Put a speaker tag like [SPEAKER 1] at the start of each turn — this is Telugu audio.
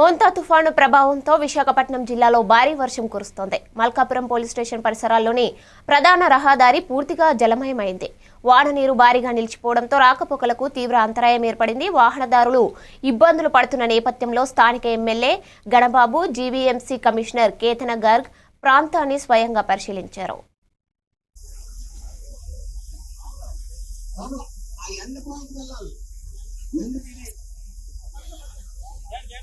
[SPEAKER 1] మోంతా తుఫాను ప్రభావంతో విశాఖపట్నం జిల్లాలో భారీ వర్షం కురుస్తోంది. మల్కాపురం పోలీస్ స్టేషన్ పరిసరాల్లోని ప్రధాన రహదారి పూర్తిగా జలమయమైంది. వాన నీరు భారీగా నిలిచిపోవడంతో రాకపోకలకు తీవ్ర అంతరాయం ఏర్పడింది. వాహనదారులు ఇబ్బందులు పడుతున్న నేపథ్యంలో స్థానిక MLA Ganababu GVMC commissioner Ketan Garg ప్రాంతాన్ని స్వయంగా పరిశీలించారు. ఎందుకు